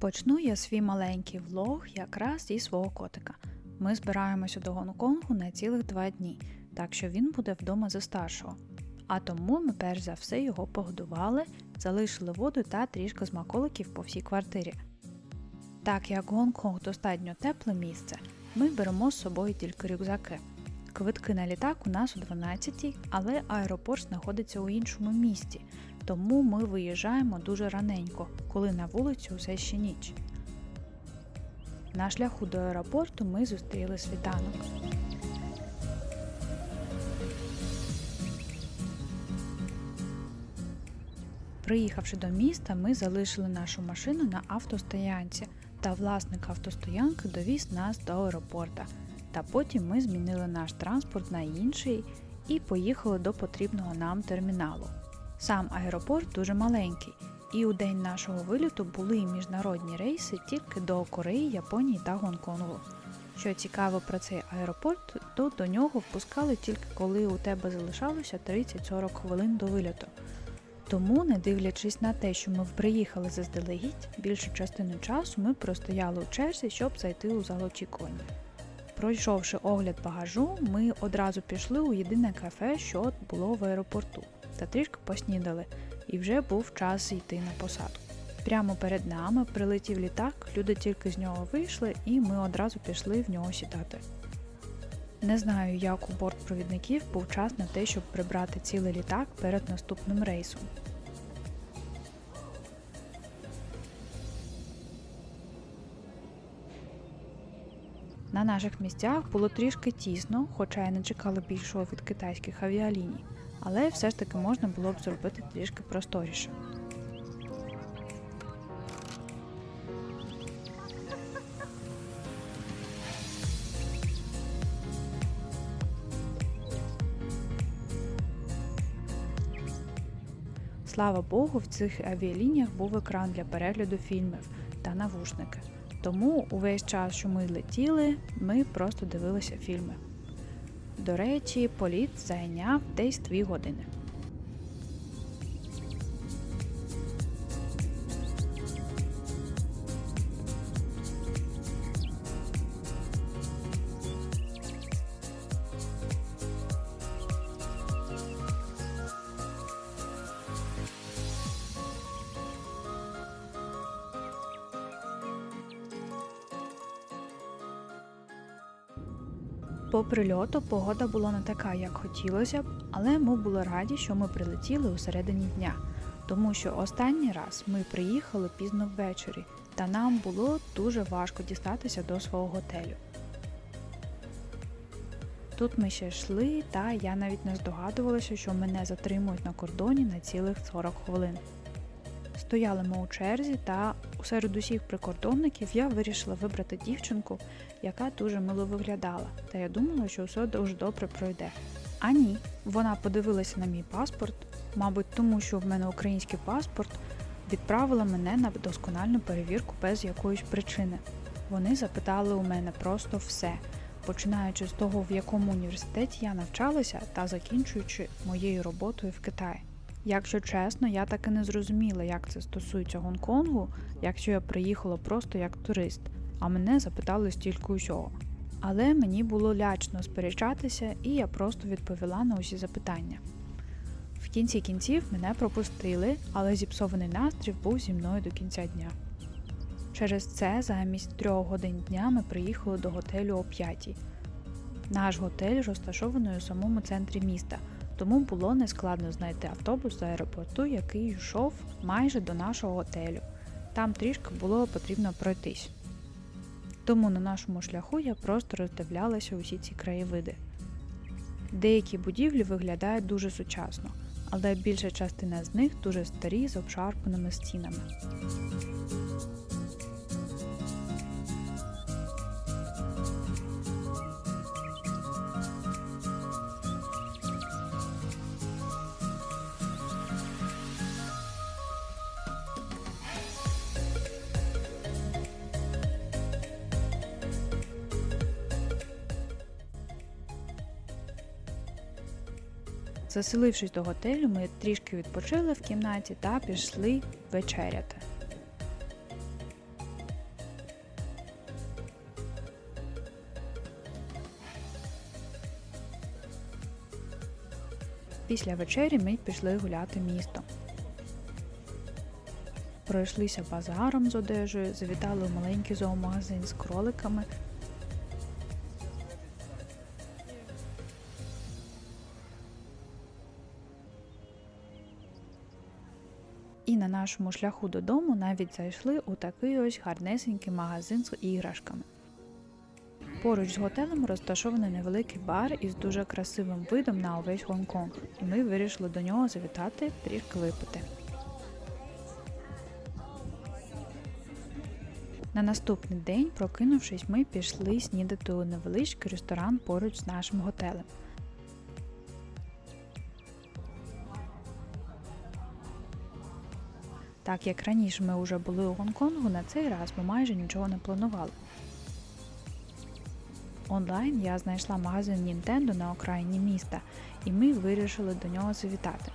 Почну я свій маленький влог якраз зі свого котика. Ми збираємося до Гонконгу на цілих два дні, так що він буде вдома за старшого. А тому ми перш за все його погодували, залишили воду та трішки смаколиків по всій квартирі. Так як Гонконг достатньо тепле місце, ми беремо з собою тільки рюкзаки. Квитки на літак у нас о 12, але аеропорт знаходиться у іншому місті, тому ми виїжджаємо дуже раненько, коли на вулиці усе ще ніч. На шляху до аеропорту ми зустріли світанок. Приїхавши до міста, ми залишили нашу машину на автостоянці, та власник автостоянки довіз нас до аеропорта. Та потім ми змінили наш транспорт на інший і поїхали до потрібного нам терміналу. Сам аеропорт дуже маленький, і у день нашого виліту були міжнародні рейси тільки до Кореї, Японії та Гонконгу. Що цікаво про цей аеропорт, то до нього впускали тільки коли у тебе залишалося 30-40 хвилин до виліту. Тому, не дивлячись на те, що ми приїхали заздалегідь, більшу частину часу ми простояли у черзі, щоб зайти у зал очікування. Пройшовши огляд багажу, ми одразу пішли у єдине кафе, що було в аеропорту, та трішки поснідали, і вже був час йти на посадку. Прямо перед нами прилетів літак, люди тільки з нього вийшли, і ми одразу пішли в нього сідати. Не знаю, як у бортпровідників був час на те, щоб прибрати цілий літак перед наступним рейсом. На наших місцях було трішки тісно, хоча й не чекали більшого від китайських авіаліній, але все ж таки можна було б зробити трішки просторіше. Слава Богу, в цих авіалініях був екран для перегляду фільмів та навушники. Тому увесь час, що ми летіли, ми просто дивилися фільми. До речі, політ зайняв десь 2 години. По прильоту погода була не така, як хотілося б, але ми були раді, що ми прилетіли у середині дня, тому що останній раз ми приїхали пізно ввечері, та нам було дуже важко дістатися до свого готелю. Тут ми ще йшли, та я навіть не здогадувалася, що мене затримують на кордоні на цілих 40 хвилин. Стояли ми у черзі, та серед усіх прикордонників я вирішила вибрати дівчинку, яка дуже мило виглядала, та я думала, що все дуже добре пройде. А ні, вона подивилася на мій паспорт, мабуть, тому що в мене український паспорт, відправила мене на доскональну перевірку без якоїсь причини. Вони запитали у мене просто все, починаючи з того, в якому університеті я навчалася, та закінчуючи моєю роботою в Китаї. Якщо чесно, я так і не зрозуміла, як це стосується Гонконгу, якщо я приїхала просто як турист, а мене запитали стільки усього. Але мені було лячно сперечатися, і я просто відповіла на усі запитання. В кінці кінців мене пропустили, але зіпсований настрій був зі мною до кінця дня. Через це замість трьох годин дня ми приїхали до готелю о 5. Наш готель розташований у самому центрі міста тому було нескладно знайти автобус з аеропорту, який йшов майже до нашого готелю. Там трішки було потрібно пройтись. Тому на нашому шляху я просто роздивлялася усі ці краєвиди. Деякі будівлі виглядають дуже сучасно, але більша частина з них дуже старі з обшарпаними стінами. Заселившись до готелю, ми трішки відпочили в кімнаті та пішли вечеряти. Після вечері ми пішли гуляти містом. Пройшлися базаром з одежею, завітали в маленький зоомагазин з кроликами на нашому шляху додому навіть зайшли у такий ось гарнесенький магазин з іграшками. Поруч з готелем розташований невеликий бар із дуже красивим видом на увесь Гонконг, і ми вирішили до нього завітати трішки випити. На наступний день, прокинувшись, ми пішли снідати у невеличкий ресторан поруч з нашим готелем. Так як раніше ми вже були у Гонконгу, на цей раз ми майже нічого не планували. Онлайн я знайшла магазин Nintendo на окраїні міста, і ми вирішили до нього завітати.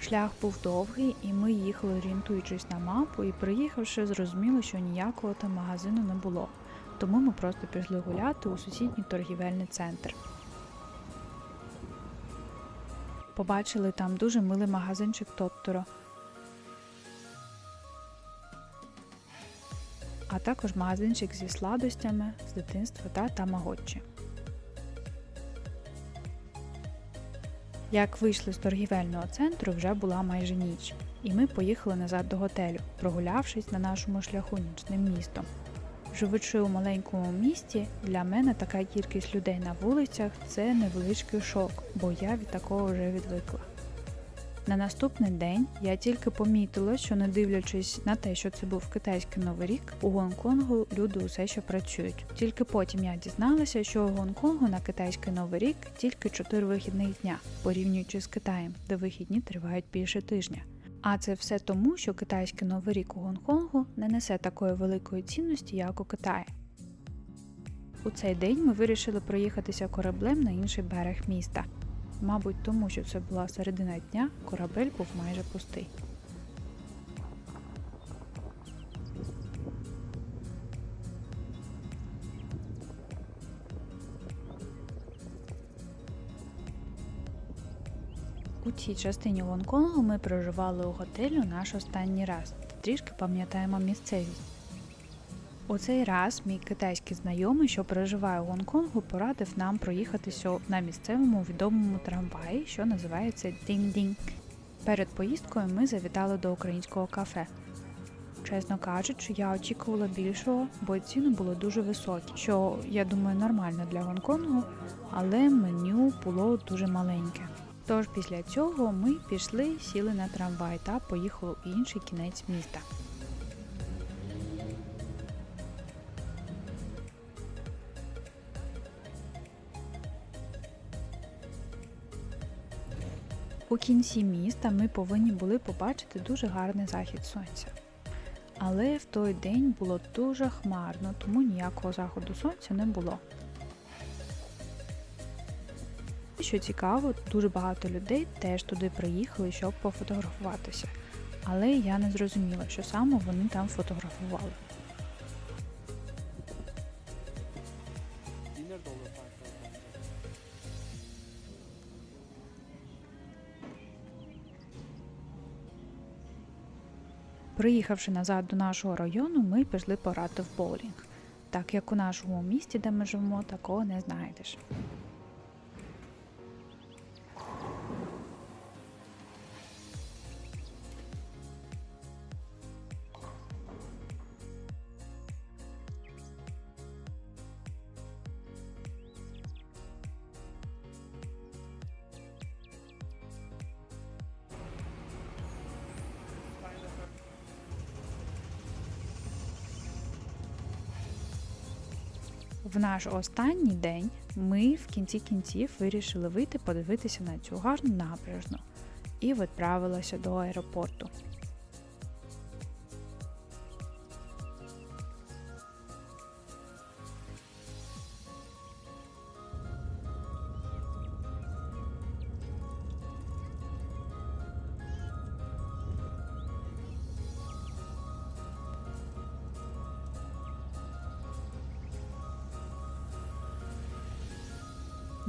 Шлях був довгий, і ми їхали орієнтуючись на мапу, і приїхавши, зрозуміли, що ніякого там магазину не було. Тому ми просто пішли гуляти у сусідній торгівельний центр. Побачили там дуже милий магазинчик Тотторо. А також магазинчик зі сладостями з дитинства та тамаготчі. Як вийшли з торгівельного центру, вже була майже ніч, і ми поїхали назад до готелю, прогулявшись на нашому шляху нічним містом. Живучи у маленькому місті, для мене така кількість людей на вулицях це невеличкий шок, бо я від такого вже відвикла. На наступний день я тільки помітила, що не дивлячись на те, що це був китайський новий рік, у Гонконгу люди усе ще працюють. Тільки потім я дізналася, що у Гонконгу на китайський новий рік тільки 4 вихідних дня, порівнюючи з Китаєм, де вихідні тривають більше тижня. А це все тому, що китайський новий рік у Гонконгу не несе такої великої цінності, як у Китаї. У цей день ми вирішили проїхатися кораблем на інший берег міста. Мабуть, тому що це була середина дня, корабель був майже пустий. У цій частині Гонконгу ми проживали у готелю наш останній раз трішки пам'ятаємо місцевість. У цей раз мій китайський знайомий, що проживає у Гонконгу, порадив нам проїхатися на місцевому відомому трамваї, що називається Дінг-Дінг. Перед поїздкою ми завітали до українського кафе. Чесно кажучи, я очікувала більшого, бо ціни були дуже високі, що я думаю нормально для Гонконгу, але меню було дуже маленьке. Тож після цього ми пішли, сіли на трамвай та поїхали у інший кінець міста. У кінці міста ми повинні були побачити дуже гарний захід сонця. Але в той день було дуже хмарно, тому ніякого заходу сонця не було. Що цікаво, дуже багато людей теж туди приїхали, щоб пофотографуватися. Але я не зрозуміла, що саме вони там фотографували. Приїхавши назад до нашого району, ми пішли пограти в боулінг, так як у нашому місті, де ми живемо, такого не знайдеш. В наш останній день ми в кінці кінців вирішили вийти подивитися на цю гарну набережну і відправилися до аеропорту.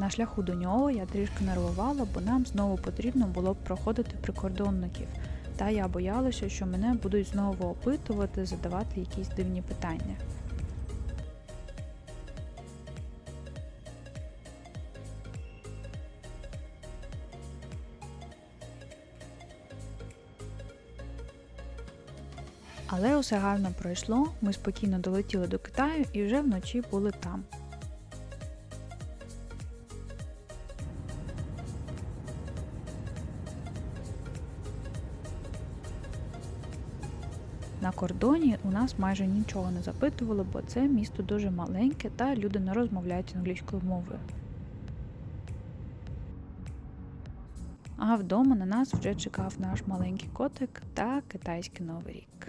На шляху до нього я трішки нервувала, бо нам знову потрібно було б проходити прикордонників. Та я боялася, що мене будуть знову опитувати, задавати якісь дивні питання. Але усе гарно пройшло, ми спокійно долетіли до Китаю і вже вночі були там. На кордоні у нас майже нічого не запитували, бо це місто дуже маленьке та люди не розмовляють англійською мовою. А вдома на нас вже чекав наш маленький котик та китайський новий рік.